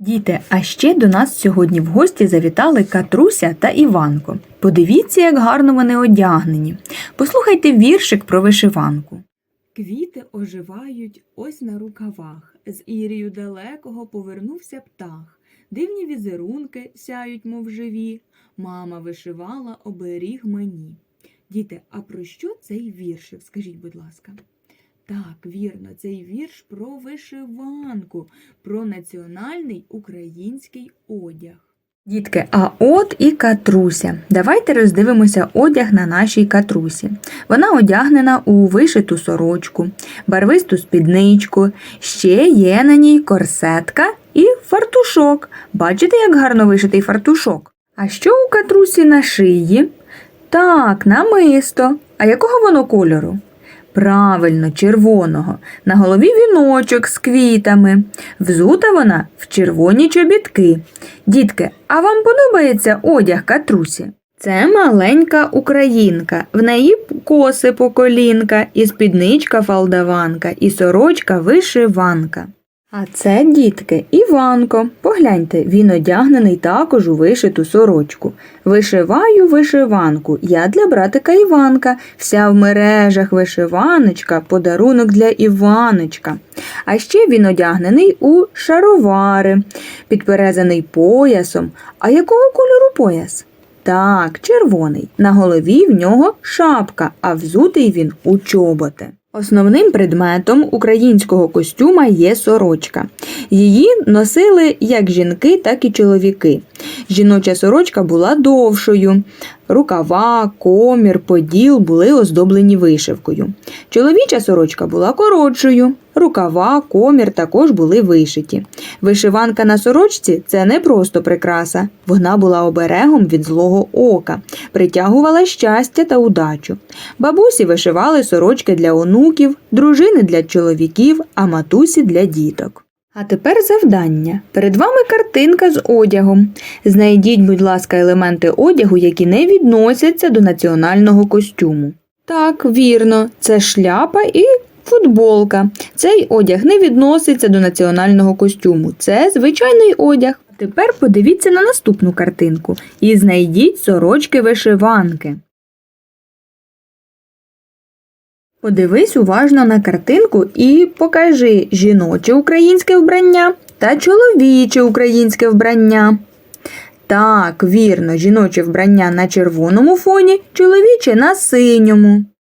Діти, а ще до нас сьогодні в гості завітали Катруся та Іванко. Подивіться, як гарно вони одягнені. Послухайте віршик про вишиванку. Квіти оживають ось на рукавах. З ірію далекого повернувся птах. Дивні візерунки сяють, мов живі. Мама вишивала оберіг мені. Діти, а про що цей віршик? Скажіть, будь ласка. Так, вірно, цей вірш про вишиванку, про національний український одяг. Дітки, а от і катруся. Давайте роздивимося одяг на нашій катрусі. Вона одягнена у вишиту сорочку, барвисту спідничку, ще є на ній корсетка і фартушок. Бачите, як гарно вишитий фартушок? А що у катрусі на шиї? Так, намисто. А якого воно кольору? Правильно, червоного. На голові віночок з квітами. Взута вона в червоні чобітки. Дітки, а вам подобається одяг катрусі? Це маленька українка. В неї коси по колінка, і спідничка фалдаванка, і сорочка вишиванка. А це, дітки, Іванко. Погляньте, він одягнений також у вишиту сорочку. Вишиваю вишиванку, я для братика Іванка, вся в мережах вишиваночка, подарунок для Іваночка. А ще він одягнений у шаровари, підперезаний поясом. А якого кольору пояс? Так, червоний. На голові в нього шапка, а взутий він у чоботи. Основним предметом українського костюма є сорочка. Її носили як жінки, так і чоловіки. Жіноча сорочка була довшою. Рукава, комір, поділ були оздоблені вишивкою. Чоловіча сорочка була коротшою. Рукава, комір також були вишиті. Вишиванка на сорочці це не просто прикраса. Вона була оберегом від злого ока, притягувала щастя та удачу. Бабусі вишивали сорочки для онуків, дружини для чоловіків, а матусі для діток. А тепер завдання. Перед вами картинка з одягом. Знайдіть, будь ласка, елементи одягу, які не відносяться до національного костюму. Так, вірно, це шляпа і футболка. Цей одяг не відноситься до національного костюму. Це звичайний одяг. Тепер подивіться на наступну картинку і знайдіть сорочки вишиванки. Подивись уважно на картинку і покажи жіноче українське вбрання та чоловіче українське вбрання. Так, вірно, жіноче вбрання на червоному фоні, чоловіче на синьому.